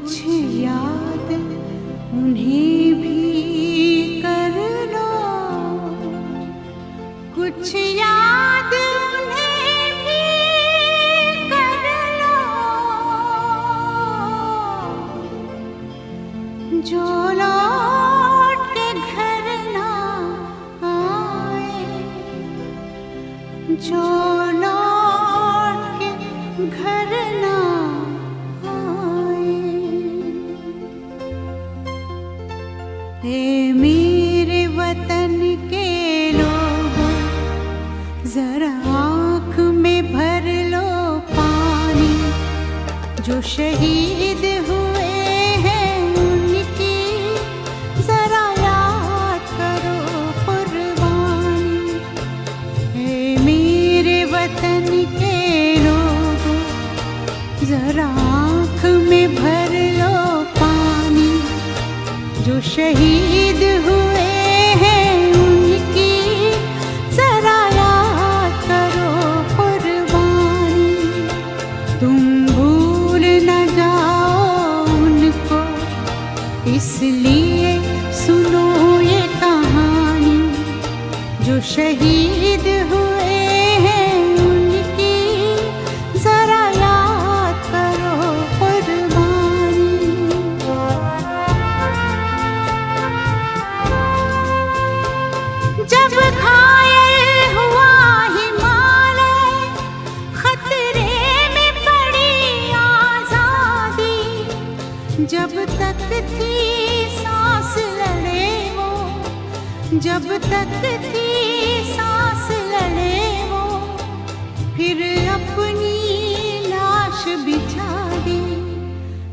कुछ याद उन्हें भी कर लो कुछ याद उन्हें भी कर लो जो लौट के घर ना आए जो जो शहीद हुए हैं उनकी, जरा याद करो कुर्बानी। मेरे वतन के लोगों, जरा आँख में भर लो पानी। जो शहीद हुए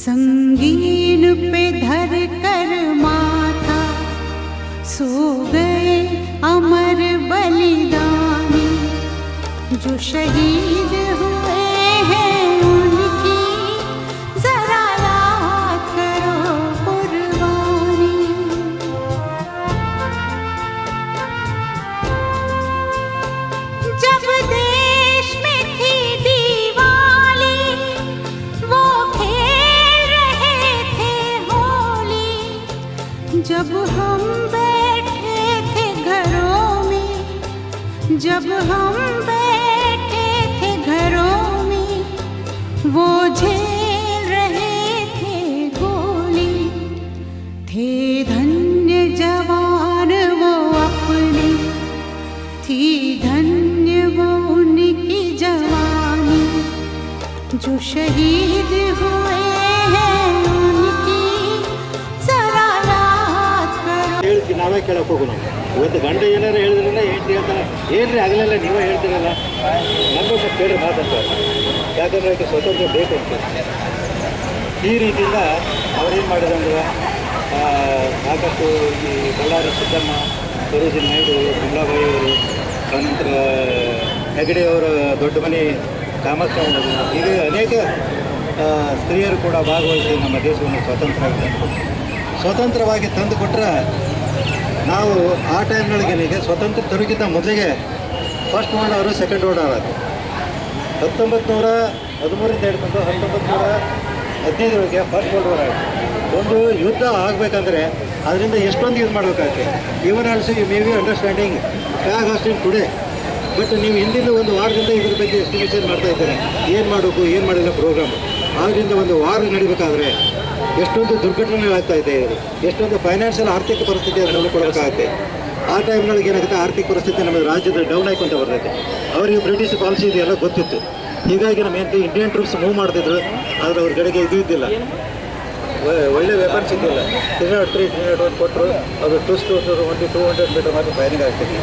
संगीन पे धर कर माथा सो गए अमर बलिदानी। जो शहीद जब हम बैठे थे घरों में वो झेल रहे थे गोली थे धन्य जवान वो अपने थी धन्य वो उनकी जवानी जो शहीद हुए हैं उनकी जरा याद करो ಇವತ್ತು ಗಂಡ ಏನಾರು ಹೇಳಿದ್ರಲ್ಲ ಹೆಂಡತಿ ಹೇಳ್ತಾರೆ ಏನ್ರಿ ಆಗಲಿಲ್ಲ ನೀವೇ ಹೇಳ್ತೀರಲ್ಲ? ನಮ್ಮ ಸ್ವಲ್ಪ ಕೇಳಿ ಮಾತಂತ ಯಾಕಂದ್ರೆ ಅದಕ್ಕೆ ಸ್ವತಂತ್ರ ಬೇಕು ಅಂತ. ಈ ರೀತಿಯಿಂದ ಅವ್ರೇನು ಮಾಡಿದಂದ್ರೆ ಸಾಕಷ್ಟು ಈ ಬಳ್ಳಾರಿ ಸಿದ್ದಮ್ಮ ಸರೋಜಿನಿ ನಾಯ್ಡು ಬಿಮ್ಲಾಬಾಯಿ ಅವರು, ಅನಂತರ ಹೆಗಡೆ ಅವರ ದೊಡ್ಡ ಮನೆ ಅವರು, ಹೀಗೆ ಅನೇಕ ಸ್ತ್ರೀಯರು ಕೂಡ ಭಾಗವಹಿಸಿ ನಮ್ಮ ದೇಶವನ್ನು ಸ್ವತಂತ್ರ ಸ್ವತಂತ್ರವಾಗಿ ತಂದು ಕೊಟ್ಟರೆ ನಾವು ಆ ಟೈಮ್ನೊಳಗೆ ಸ್ವತಂತ್ರ ತರುಗಿಂತ ಮೊದಲಿಗೆ ಫಸ್ಟ್ ವರ್ಲ್ಡ್ ಅವರು ಸೆಕೆಂಡ್ ವರ್ಲ್ಡ್ ಆಗೋದು ಹತ್ತೊಂಬತ್ತು ನೂರ ಹದಿಮೂರಿಂದ ಹಿಡ್ಕೊಂಡು ಹತ್ತೊಂಬತ್ತು ನೂರ ಹದಿನೈದರೊಳಗೆ ಫಸ್ಟ್ ವರ್ಲ್ಡ್ ವಾರ್ ಒಂದು ಯುದ್ಧ ಆಗಬೇಕಂದ್ರೆ ಅದರಿಂದ ಎಷ್ಟೊಂದು ಯೂಸ್ ಮಾಡಬೇಕಾಗುತ್ತೆ? Even also you may be understanding cag hosting today but ನೀವು ಹಿಂದಿನ ಒಂದು ವಾರದಿಂದ ಇದ್ರ ಬಗ್ಗೆ ಎಸ್ಟಿಮೇಷನ್ ಮಾಡ್ತಾ ಇದ್ದಾರೆ? ಏನು ಮಾಡಬೇಕು, ಏನು ಮಾಡಿಲ್ಲ ಪ್ರೋಗ್ರಾಮ್ ಆದ್ದರಿಂದ ಒಂದು ವಾರ ನಡಿಬೇಕಾದ್ರೆ ಎಷ್ಟೊಂದು ದುರ್ಘಟನೆಗಳಾಗ್ತಾ ಇದೆ, ಎಷ್ಟೊಂದು ಫೈನಾನ್ಷಿಯಲ್ ಆರ್ಥಿಕ ಪರಿಸ್ಥಿತಿಯನ್ನು ಕೊಡಬೇಕಾಗುತ್ತೆ ಆ ಟೈಮ್ನೊಳಗೆ ಏನಾಗುತ್ತೆ, ಆರ್ಥಿಕ ಪರಿಸ್ಥಿತಿ ನಮ್ಮ ರಾಜ್ಯದ ಡೌನ್ ಆಯ್ಕೊಂತ ಬರ್ತೈತೆ. ಅವರಿಗೆ ಬ್ರಿಟಿಷ್ ಪಾಲಿಸಿ ಇದೆಲ್ಲ ಗೊತ್ತಿತ್ತು. ಹೀಗಾಗಿ ನಮ್ಮ ಏನಂತ ಇಂಡಿಯನ್ ಟ್ರೂಪ್ಸ್ ಮೂವ್ ಮಾಡ್ತಿದ್ರು, ಆದರೆ ಅವ್ರ ಕಡೆಗೆ ಇದು ಇದ್ದಿಲ್ಲ. ಒಳ್ಳೆ ವೆಪನ್ಸ್ ಇದ್ದಿಲ್ಲ. ತ್ರೀ ನಾಟ್ ತ್ರೀ ತ್ರೀ ಕೊಟ್ಟರು ಅದು two two only two hundred metre ಮಾತ್ರ ಫೈರಿಂಗ್ ಆಗ್ತಿತ್ತು.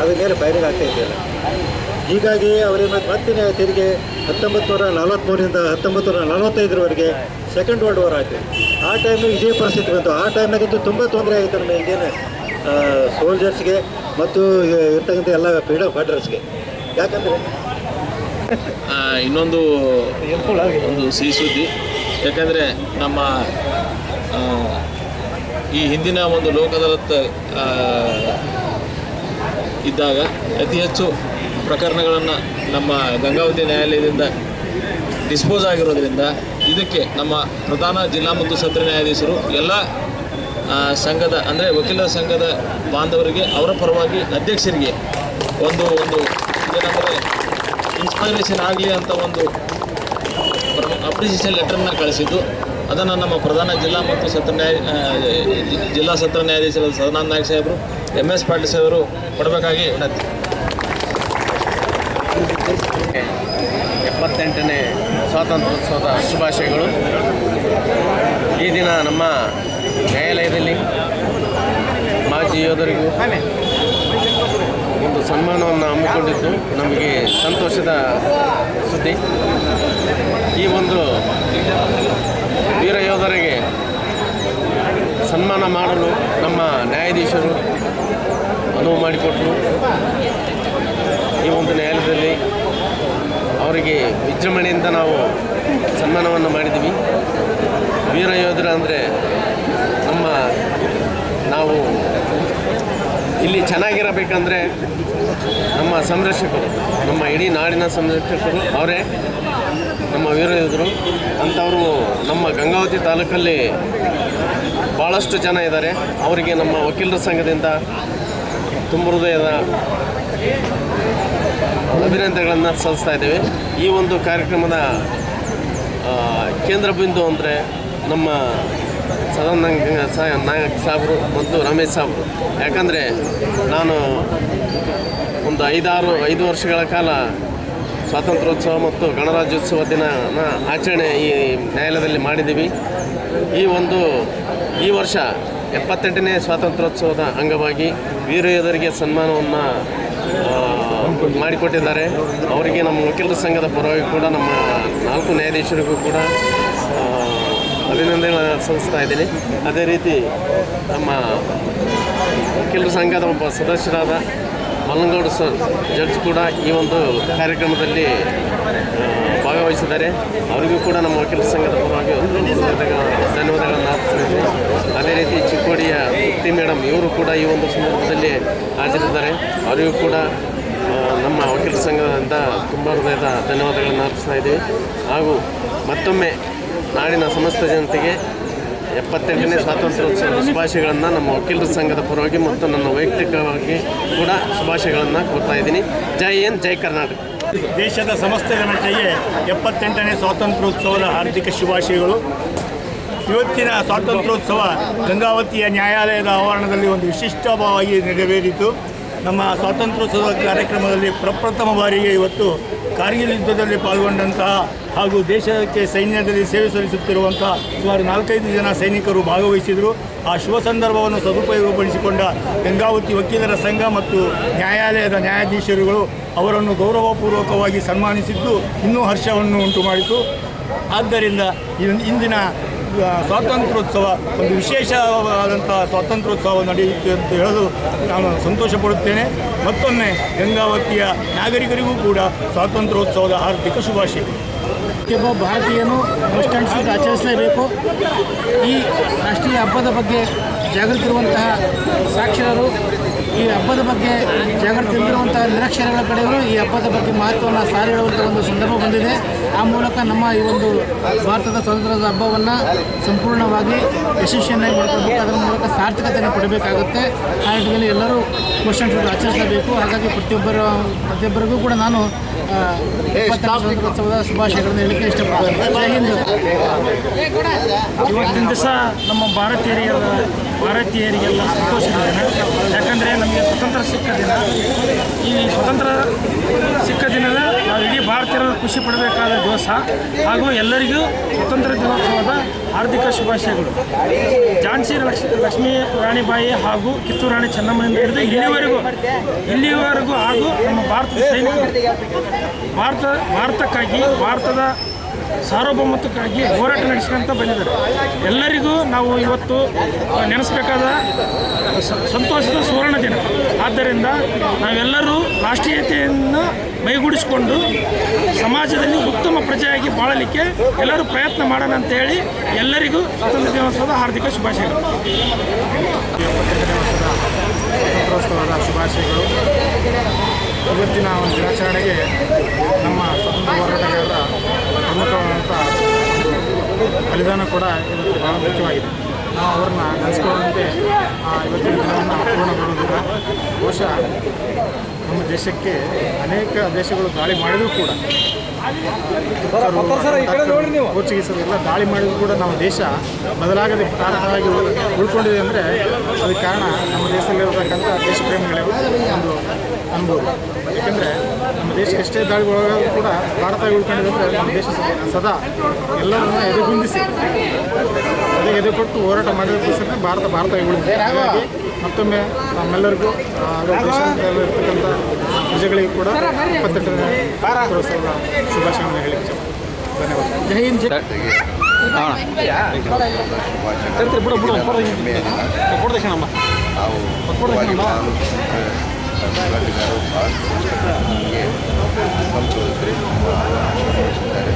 ಅದ್ರ ಮೇಲೆ ಫೈರಿಂಗ್ ಆಗ್ತಾ ಇದ್ದಿಲ್ಲ. ಹೀಗಾಗಿ ಅವರೇನು ಮತ್ತೆ ತೆರಿಗೆ ಹತ್ತೊಂಬತ್ತು ನೂರ ನಲವತ್ತ್ಮೂರಿಂದ ಹತ್ತೊಂಬತ್ತು ನೂರ ನಲವತ್ತೈದರವರೆಗೆ ಸೆಕೆಂಡ್ ವರ್ಲ್ಡ್ ವಾರ್ ಆಯಿತು. ಆ ಟೈಮ್ ಇದೇ ಪರಿಸ್ಥಿತಿ ಬಂತು. ಆ ಟೈಮ್ನಾಗಂತೂ ತುಂಬ ತೊಂದರೆ ಆಯಿತು ನಮ್ಮ ಇಂಡಿಯನ್ ಸೋಲ್ಜರ್ಸ್ಗೆ ಮತ್ತು ಇರ್ತಕ್ಕಂಥ ಎಲ್ಲ ಫ್ರೀಡಮ್ ಫೈಟರ್ಸ್ಗೆ ಯಾಕಂದರೆ? ಇನ್ನೊಂದು ಒಂದು ಸಿಹಿ ಸುದ್ದಿ. ಯಾಕಂದರೆ ನಮ್ಮ ಈ ಹಿಂದಿನ ಒಂದು ಲೋಕದಲತ್ತ ಇದ್ದಾಗ ಅತಿ ಹೆಚ್ಚು ಪ್ರಕರಣಗಳನ್ನು ನಮ್ಮ ಗಂಗಾವತಿ ನ್ಯಾಯಾಲಯದಿಂದ ಡಿಸ್ಪೋಸ್ ಆಗಿರೋದ್ರಿಂದ ಇದಕ್ಕೆ ನಮ್ಮ ಪ್ರಧಾನ ಜಿಲ್ಲಾ ಮತ್ತು ಸತ್ರ ನ್ಯಾಯಾಧೀಶರು ಎಲ್ಲ ಸಂಘದ, ಅಂದರೆ ವಕೀಲರ ಸಂಘದ ಬಾಂಧವರಿಗೆ, ಅವರ ಪರವಾಗಿ ಅಧ್ಯಕ್ಷರಿಗೆ ಒಂದು ಒಂದು ಏನಂದರೆ ಇನ್ಸ್ಪೈರೇಷನ್ ಆಗಲಿ ಅಂತ ಒಂದು ಅಪ್ರಿಸಿಯೇಷನ್ ಲೆಟರ್ನ ಕಳಿಸಿದ್ದು. ಅದನ್ನು ನಮ್ಮ ಪ್ರಧಾನ ಜಿಲ್ಲಾ ಮತ್ತು ಸತ್ರ ನ್ಯಾಯ ಜಿಲ್ಲಾ ಸತ್ರ ನ್ಯಾಯಾಧೀಶರ ಸದಾನಂದ ನಾಯಕ್ ಸಾಹೇಬರು ಎಂ ಎಸ್ ಪಾಟೀಲ್ ಸಾಹೇಬರು ಕೊಡಬೇಕಾಗಿ ವಿನಂತಿ. ಎಪ್ಪತ್ತೆಂಟನೇ ಸ್ವಾತಂತ್ರ್ಯೋತ್ಸವದ ಶುಭಾಶಯಗಳು. ಈ ದಿನ ನಮ್ಮ ನ್ಯಾಯಾಲಯದಲ್ಲಿ ಮಾಜಿ ಯೋಧರಿಗೂ ಒಂದು ಸನ್ಮಾನವನ್ನು ಹಮ್ಮಿಕೊಂಡಿದ್ದು ನಮಗೆ ಸಂತೋಷದ ಸುದ್ದಿ ಈ ಒಂದು ವೀರ ಯೋಧರಿಗೆ ಸನ್ಮಾನ ಮಾಡಲು ನಮ್ಮ ನ್ಯಾಯಾಧೀಶರು ಅನುವು ಮಾಡಿಕೊಟ್ಟರು ಈ ಒಂದು ನ್ಯಾಯಾಲಯದಲ್ಲಿ ಅವರಿಗೆ ವಿಜೃಂಭಣೆಯಿಂದ ನಾವು ಸನ್ಮಾನವನ್ನು ಮಾಡಿದ್ದೀವಿ ವೀರ ಯೋಧರು ಅಂದರೆ ನಮ್ಮ ನಾವು ಇಲ್ಲಿ ಚೆನ್ನಾಗಿರಬೇಕಂದ್ರೆ ನಮ್ಮ ಸಂರಕ್ಷಕರು, ನಮ್ಮ ಇಡೀ ನಾಡಿನ ಸಂರಕ್ಷಕರು, ಅವರೇ ನಮ್ಮ ವೀರ ಯೋಧರು ಅಂಥವರು ನಮ್ಮ ಗಂಗಾವತಿ ತಾಲೂಕಲ್ಲಿ ಭಾಳಷ್ಟು ಜನ ಇದ್ದಾರೆ. ಅವರಿಗೆ ನಮ್ಮ ವಕೀಲರ ಸಂಘದಿಂದ ತುಂಬ ಹೃದಯದ ಅಭಿನಂದನೆಗಳನ್ನು ಸಲ್ಲಿಸ್ತಾ ಇದ್ದೇವೆ. ಈ ಒಂದು ಕಾರ್ಯಕ್ರಮದ ಕೇಂದ್ರ ಬಿಂದು ಅಂದರೆ ನಮ್ಮ ಸದಾನಂದ ನಾಯಕ್ ಸಾಬ್ರು ಮತ್ತು ರಮೇಶ್ ಸಾಬ್ರು ಯಾಕಂದರೆ ನಾನು ಒಂದು ಐದಾರು, ಐದು ವರ್ಷಗಳ ಕಾಲ ಸ್ವಾತಂತ್ರ್ಯೋತ್ಸವ ಮತ್ತು ಗಣರಾಜ್ಯೋತ್ಸವ ದಿನನ ಆಚರಣೆ ಈ ನ್ಯಾಯಾಲಯದಲ್ಲಿ ಮಾಡಿದ್ದೀವಿ. ಈ ಒಂದು, ಈ ವರ್ಷ ಎಪ್ಪತ್ತೆಂಟನೇ ಸ್ವಾತಂತ್ರ್ಯೋತ್ಸವದ ಅಂಗವಾಗಿ ವೀರ ಯೋಧರಿಗೆ ಸನ್ಮಾನವನ್ನು ಮಾಡಿಕೊಟ್ಟಿದ್ದಾರೆ. ಅವರಿಗೆ ನಮ್ಮ ವಕೀಲರ ಸಂಘದ ಪರವಾಗಿ ಕೂಡ ನಮ್ಮ ನಾಲ್ಕು ನ್ಯಾಯಾಧೀಶರಿಗೂ ಕೂಡ ಅಭಿನಂದನೆಗಳನ್ನು ಸಲ್ಲಿಸ್ತಾ ಇದ್ದೀನಿ. ಅದೇ ರೀತಿ ನಮ್ಮ ವಕೀಲರ ಸಂಘದ ಒಬ್ಬ ಸದಸ್ಯರಾದ ಮಲ್ಲಂಗೌಡ ಸರ್ ಜಡ್ಜ್ ಕೂಡ ಈ ಒಂದು ಕಾರ್ಯಕ್ರಮದಲ್ಲಿ ಭಾಗವಹಿಸಿದ್ದಾರೆ. ಅವರಿಗೂ ಕೂಡ ನಮ್ಮ ವಕೀಲರ ಸಂಘದ ಪರವಾಗಿ ಧನ್ಯವಾದಗಳ- ಧನ್ಯವಾದಗಳನ್ನು ಅರ್ಪಿಸ್ತಿದ್ದೀನಿ ಅದೇ ರೀತಿ ಚಿಕ್ಕೋಡಿಯ ತೃಪ್ತಿ ಮೇಡಮ್ ಇವರು ಕೂಡ ಈ ಒಂದು ಸಂದರ್ಭದಲ್ಲಿ ಹಾಜರಿದ್ದಾರೆ. ಅವರಿಗೂ ಕೂಡ ನಮ್ಮ ವಕೀಲರ ಸಂಘದಿಂದ ತುಂಬ ಹೃದಯದ ಧನ್ಯವಾದಗಳನ್ನು ಅರ್ಪಿಸ್ತಾ ಇದ್ದೀವಿ ಹಾಗೂ ಮತ್ತೊಮ್ಮೆ ನಾಡಿನ ಸಮಸ್ತ ಜನತೆಗೆ ಎಪ್ಪತ್ತೆಂಟನೇ ಸ್ವಾತಂತ್ರ್ಯೋತ್ಸವದ ಶುಭಾಶಯಗಳನ್ನು ನಮ್ಮ ವಕೀಲರ ಸಂಘದ ಪರವಾಗಿ ಮತ್ತು ನನ್ನ ವೈಯಕ್ತಿಕವಾಗಿ ಕೂಡ ಶುಭಾಶಯಗಳನ್ನು ಕೊಡ್ತಾ ಇದ್ದೀನಿ. ಜೈ ಎನ್ ಜೈ ಕರ್ನಾಟಕ. ದೇಶದ ಸಮಸ್ತ ಜನತೆಗೆ ಎಪ್ಪತ್ತೆಂಟನೇ ಸ್ವಾತಂತ್ರ್ಯೋತ್ಸವದ ಹಾರ್ದಿಕ ಶುಭಾಶಯಗಳು. ಇವತ್ತಿನ ಸ್ವಾತಂತ್ರ್ಯೋತ್ಸವ ಗಂಗಾವತಿಯ ನ್ಯಾಯಾಲಯದ ಆವರಣದಲ್ಲಿ ಒಂದು ವಿಶಿಷ್ಟವಾಗಿ ನೆರವೇರಿತು. ನಮ್ಮ ಸ್ವಾತಂತ್ರ್ಯೋತ್ಸವ ಕಾರ್ಯಕ್ರಮದಲ್ಲಿ ಪ್ರಪ್ರಥಮ ಬಾರಿಗೆ ಇವತ್ತು ಕಾರ್ಗಿಲ್ ಯುದ್ಧದಲ್ಲಿ ಪಾಲ್ಗೊಂಡಂತಹ ಹಾಗೂ ದೇಶಕ್ಕೆ ಸೈನ್ಯದಲ್ಲಿ ಸೇವೆ ಸಲ್ಲಿಸುತ್ತಿರುವಂಥ ಸುಮಾರು ನಾಲ್ಕೈದು ಜನ ಸೈನಿಕರು ಭಾಗವಹಿಸಿದರು. ಆ ಶುಭ ಸಂದರ್ಭವನ್ನು ಸದುಪಯೋಗಪಡಿಸಿಕೊಂಡ ಗಂಗಾವತಿ ವಕೀಲರ ಸಂಘ ಮತ್ತು ನ್ಯಾಯಾಲಯದ ನ್ಯಾಯಾಧೀಶರುಗಳು ಅವರನ್ನು ಗೌರವಪೂರ್ವಕವಾಗಿ ಸನ್ಮಾನಿಸಿದ್ದು ಇನ್ನೂ ಹರ್ಷವನ್ನು ಉಂಟು ಮಾಡಿತು ಆದ್ದರಿಂದ ಇಂದಿನ ಸ್ವಾತಂತ್ರ್ಯೋತ್ಸವ, ಒಂದು ವಿಶೇಷವಾದಂಥ ಸ್ವಾತಂತ್ರ್ಯೋತ್ಸವ ನಡೆಯುತ್ತೆ ಅಂತ ಹೇಳಲು ನಾನು ಸಂತೋಷ ಪಡುತ್ತೇನೆ ಮತ್ತೊಮ್ಮೆ ಗಂಗಾವತಿಯ ನಾಗರಿಕರಿಗೂ ಕೂಡ ಸ್ವಾತಂತ್ರ್ಯೋತ್ಸವದ ಹಾರ್ದಿಕ ಶುಭಾಶಯ. ಪ್ರತಿಯೊಬ್ಬ ಭಾರತೀಯನು ಕಾನ್ಸ್ಟಿಟ್ಯೂಷನ್ ಆಚರಿಸಲೇಬೇಕು. ಈ ರಾಷ್ಟ್ರೀಯ ಹಬ್ಬದ ಬಗ್ಗೆ ಜಾಗೃತಿರುವಂತಹ ಸಾಕ್ಷರರು ಈ ಹಬ್ಬದ ಬಗ್ಗೆ ಜಾಗೃತಿ ಇಲ್ಲಿರುವಂತಹ ನಿರಕ್ಷರಗಳ ಕಡೆಯವರು ಈ ಹಬ್ಬದ ಬಗ್ಗೆ ಮಹತ್ವವನ್ನು ಸಾರಿ ಹೇಳುವಂಥ ಒಂದು ಸಂದರ್ಭ ಬಂದಿದೆ. ಆ ಮೂಲಕ ನಮ್ಮ ಈ ಒಂದು ಭಾರತದ ಸ್ವಾತಂತ್ರ್ಯದ ಹಬ್ಬವನ್ನು ಸಂಪೂರ್ಣವಾಗಿ ಯಶಸ್ವಿಯನ್ನಾಗಿ ಮಾಡ್ಕೊಳ್ಬೇಕು. ಅದರ ಮೂಲಕ ಸಾರ್ಥಕತೆಯನ್ನು ಪಡಬೇಕಾಗುತ್ತೆ. ಆ ನಿಟ್ಟಿನಲ್ಲಿ ಎಲ್ಲರೂ ಕಾನ್ಸ್ಟಿಟ್ಯೂಷನ್ ಆಚರಿಸಬೇಕು. ಹಾಗಾಗಿ ಪ್ರತಿಯೊಬ್ಬರ, ಪ್ರತಿಯೊಬ್ಬರಿಗೂ ಕೂಡ ನಾನು ಸ್ವಾತಂತ್ರ್ಯೋತ್ಸವದ ಶುಭಾಶಯಗಳನ್ನು ಹೇಳಲಿಕ್ಕೆ ಇಷ್ಟಪಡ್ತೇನೆ. ಇವತ್ತಿನ ದಿವಸ ನಮ್ಮ ಭಾರತೀಯರಿಗೆಲ್ಲ ಭಾರತೀಯರಿಗೆಲ್ಲ ಸಂತೋಷ ಯಾಕಂದರೆ ನಮಗೆ ಸ್ವತಂತ್ರ ಸಿಕ್ಕ ದಿನ. ಈ ಸ್ವತಂತ್ರ ಸಿಕ್ಕ ದಿನದ ನಾವು ಇಡೀ ಭಾರತೀಯರು ಖುಷಿ ಪಡಬೇಕಾದ ದಿವಸ ಹಾಗೂ ಎಲ್ಲರಿಗೂ ಸ್ವತಂತ್ರ ದಿನೋತ್ಸವದ ಹಾರ್ದಿಕ ಶುಭಾಶಯಗಳು. ಝಾನ್ಸಿ ಲಕ್ಷ್, ಲಕ್ಷ್ಮೀ ರಾಣಿಬಾಯಿ ಹಾಗೂ ಕಿತ್ತೂರು ರಾಣಿ ಚೆನ್ನಮ್ಮನಿಂದ ಹಿಡಿದು ಇಲ್ಲಿವರೆಗೂ ಇಲ್ಲಿವರೆಗೂ ಹಾಗೂ ನಮ್ಮ ಭಾರತದ ಸೈನಿಕರು, ಭಾರತ, ಭಾರತಕ್ಕಾಗಿ ಭಾರತದ ಸಾರ್ವಭೌಮತ್ವಕ್ಕಾಗಿ ಹೋರಾಟ ನಡೆಸ್ಕೊಂತ ಬಂದಿದ್ದಾರೆ. ಎಲ್ಲರಿಗೂ ನಾವು ಇವತ್ತು ನೆನೆಸಬೇಕಾದ ಸಂತೋಷದ ಸುವರ್ಣ ದಿನ. ಆದ್ದರಿಂದ ನಾವೆಲ್ಲರೂ ರಾಷ್ಟ್ರೀಯತೆಯನ್ನು ಮೈಗೂಡಿಸಿಕೊಂಡು ಸಮಾಜದಲ್ಲಿ ಉತ್ತಮ ಪ್ರಜೆಯಾಗಿ ಬಾಳಲಿಕ್ಕೆ ಎಲ್ಲರೂ ಪ್ರಯತ್ನ ಮಾಡೋಣ ಅಂತ ಹೇಳಿ ಎಲ್ಲರಿಗೂ ಸ್ವಾತಂತ್ರ್ಯ ದಿನೋತ್ಸವದ ಹಾರ್ದಿಕ ಶುಭಾಶಯಗಳು. ಸ್ವಾತಂತ್ರ್ಯೋತ್ಸವದ ಶುಭಾಶಯಗಳು. ಇವತ್ತಿನ ಒಂದು ದಿನಾಚರಣೆಗೆ ನಮ್ಮ ಸ್ವತಂತ್ರ ಬಲಿದಾನ ಕೂಡ ಇವತ್ತು ಬಹಳ ಮುಖ್ಯವಾಗಿದೆ. ನಾವು ಅವ್ರನ್ನ ನೆನೆಸ್ಕೊಳ್ಳುವಂತೆ ಆ ಇವತ್ತಿನ ದಿನವನ್ನು ಪೂರ್ಣಗೊಳ್ಳುವುದಿಲ್ಲ ಬಹುಶಃ ನಮ್ಮ ದೇಶಕ್ಕೆ ಅನೇಕ ದೇಶಗಳು ದಾಳಿ ಮಾಡಿದರೂ ಕೂಡ ಪೋರ್ಚುಗೀಸರು ಎಲ್ಲ ದಾಳಿ ಮಾಡಿದ್ರು ಕೂಡ ನಮ್ಮ ದೇಶ ಬದಲಾಗದೆ ಕಾರಣವಾಗಿ ಉಳ್- ಉಳ್ಕೊಂಡಿದೆ ಅಂದರೆ ಅದಕ್ಕೆ ಕಾರಣ ನಮ್ಮ ದೇಶದಲ್ಲಿರತಕ್ಕಂಥ ದೇಶ ಪ್ರೇಮಿಗಳೇ ಒಂದು ಅನ್ಬೋದು ಯಾಕೆಂದರೆ ನಮ್ಮ ದೇಶ ಎಷ್ಟೇ ದಾಳಿಗೊಳಗಾದರೂ ಕೂಡ ಭಾರತ ಉಳ್ಕೊಂಡಿದೆ ಅಂದರೆ ನಮ್ಮ ದೇಶ ಸದಾ- ಎಲ್ಲರನ್ನ ಅದಕ್ಕೆ ಎದೆ ಕೊಟ್ಟು ಹೋರಾಟ ಮಾಡಿದ್ರೆ ಭಾರತ ಭಾರತ ಉಳಿದಿದೆ. ಹಾಗಾಗಿ ಮತ್ತೊಮ್ಮೆ ನಮ್ಮೆಲ್ಲರಿಗೂ ಇರ್ತಕ್ಕಂಥ ಪ್ರಜೆಗಳಿಗೂ ಕೂಡ ಇಪ್ಪತ್ತೆಂಟನೇ ಸ್ವಾತಂತ್ರ್ಯೋತ್ಸವದ ಶುಭಾಶಯಗಳನ್ನು ಹೇಳಿ ಧನ್ಯವಾದ ಜೈ ಹಿಂದ್ ಬಿಡು ನಾನು ಕರ್ನಾಟಕರು ನಮಗೆ ಸಂತೋಷ ಅವರು ಆಶೀರ್ವದಿಸಿದ್ದಾರೆ